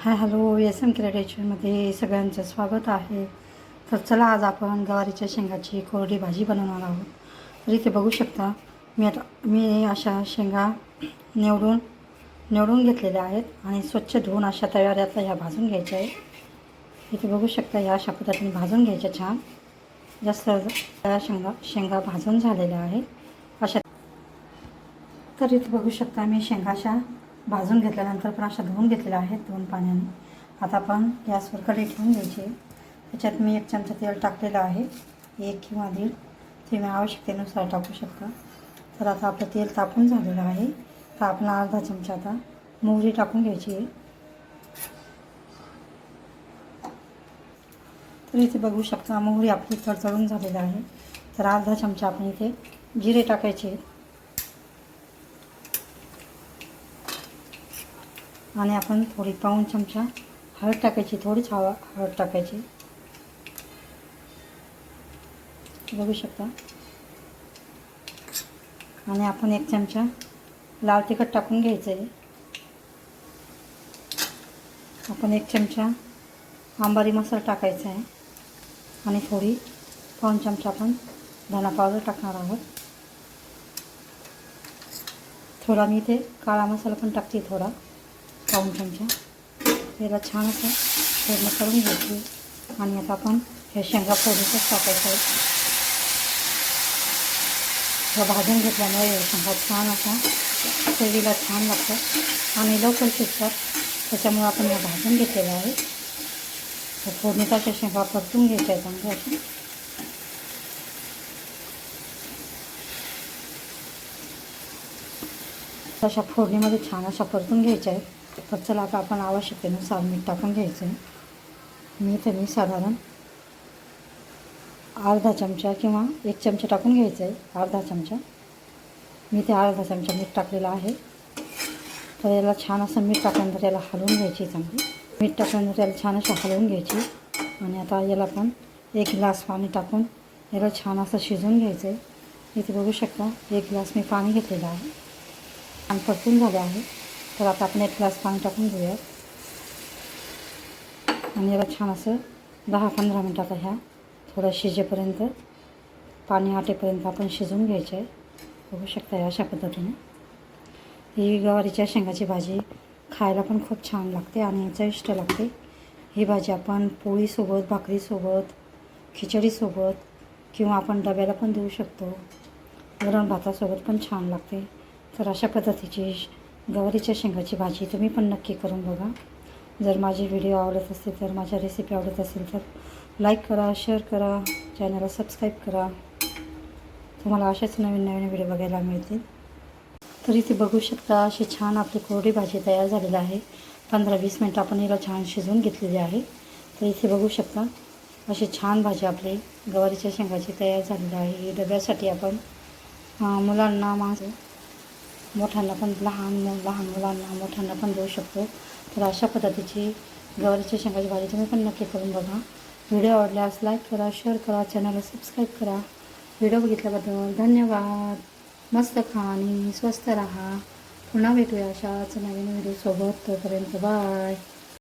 हाय hello S M क्रिएटेशनमध्ये सगळ्यांचं स्वागत आहे. तर चला आज आपण गवारीच्या शेंगाची कोरडी भाजी बनवणार आहोत. तर इथे बघू शकता मी आता मी अशा शेंगा निवडून निवडून घेतलेल्या आहेत आणि स्वच्छ धुवून अशा तव्यावर ह्या भाजून घ्यायच्या आहे इथे बघू शकता ह्या अशा पद्धतीने भाजून घ्यायच्या छान. जास्त त्या शेंगा शेंगा भाजून झालेल्या आहेत. अशा तर इथे बघू शकता मी शेंगा अशा भाजून घेतल्यानंतर पण अशा धुवून घेतलेल्या आहेत दोन पाण्याने. आता आपण गॅसवर कढई ठेवून घ्यायची. आहे त्याच्यात मी एक चमचा तेल टाकलेलं आहे. एक किंवा दीड. ते मी आवश्यकतेनुसार टाकू शकता. तर आता आपलं तेल तापून झालेलं आहे. तर आपण अर्धा चमचा आता. मोहरी टाकून घ्यायची. आहे तर इथे बघू शकता मोहरी आपली तडतडून झालेलं आहे. तर अर्धा चमचा आपण इथे जिरे टाकायचे. आणि आपण थोडी पाऊन चमचा हळद टाकायची थोडीच हवा हळद टाकायची. बघू शकता. आणि आपण एक चमचा लाल तिखट टाकून घ्यायचं आहे आपण एक चमचा आंबारी मसाला टाकायचा आहे. आणि थोडी पाऊन चमचा आपण धना पावडर टाकणार आहोत. थोडा मी इथे काळा मसाला पण टाकते थोडा. पाऊन चमचा याला छान असं पूर्ण करून घ्यायची. आणि आता आपण हे शेंगा फोडीतच टाकायचं आहे. भाजून घेतल्यामुळे हे शेंगा छान असा चवीला छान लागतात. आणि लवकर शिजतात. त्याच्यामुळे आपण ह्या भाजून घेतलेलं आहे. तर फोडणीताच्या शेंगा परतून घ्यायच्या आहेत चांगल्या अशा. तशा फोडणीमध्ये छान अशा परतून घ्यायच्या आहेत. तर चला आता आपण आवश्यकतेनुसार मीठ टाकून घ्यायचं आहे. मी तर मी साधारण अर्धा चमचा किंवा एक चमचा टाकून घ्यायचं आहे अर्धा चमचा. मी ते अर्धा चमचा मीठ टाकलेला आहे. तर याला छान असं मीठ टाकल्यानंतर याला हलवून घ्यायची चांगली. मीठ टाकल्यानंतर याला छान असं हलवून घ्यायची आणि आता याला पण एक ग्लास पाणी टाकून याला छान असं शिजवून घ्यायचं आहे. इथे बघू शकता एक ग्लास मी पाणी घेतलेलं आहे. आणि परतून झाले आहे. तर आता आपण एक ग्लास पाणी टाकून घेऊयात आणि याला छान असं दहा पंधरा मिनटात ह्या थोडं शिजेपर्यंत पाणी आटेपर्यंत आपण शिजवून घ्यायचं आहे। हो बघू शकता अशा पद्धतीने। ही गवारीच्या शेंगाची भाजी खायला पण खूप छान लागते आणि चविष्ट लागते. ही भाजी आपण पोळीसोबत भाकरीसोबत खिचडीसोबत किंवा आपण डब्याला पण देऊ शकतो. वरण भातासोबत पण छान लागते. तर अशा पद्धतीची गवारीच्या शेंगाची भाजी तुम्ही पण नक्की करून बघा. जर माझे व्हिडिओ आवडत असेल तर माझ्या रेसिपी आवडत असेल तर लाईक करा शेअर करा चॅनलला सबस्क्राईब करा. तुम्हाला अशाच नवीन नवीन व्हिडिओ बघायला मिळतील. तर इथे बघू शकता अशी छान आपली कोरडी भाजी तयार झालेली आहे. पंधरा वीस मिनटं आपण हिला छान शिजवून घेतलेली आहे. तर इथे बघू शकता अशी छान भाजी आपली गवारीच्या शेंगाची तयार झालेली आहे. ही डब्यासाठी आपण मुलांना माझं मोठ्यांना पण लहान लहान मुलांना मोठ्यांना पण देऊ शकतो. तर अशा पद्धतीची गवारीच्या शेंगाची भाजी तुम्ही पण नक्की करून बघा. व्हिडिओ आवडल्यास लाईक करा शेअर करा चॅनलला सबस्क्राईब करा. व्हिडिओ बघितल्याबद्दल धन्यवाद. मस्त खा आणि स्वस्त राहा. पुन्हा भेटूया अशाच नवीन व्हिडिओसोबत. तोपर्यंत बाय.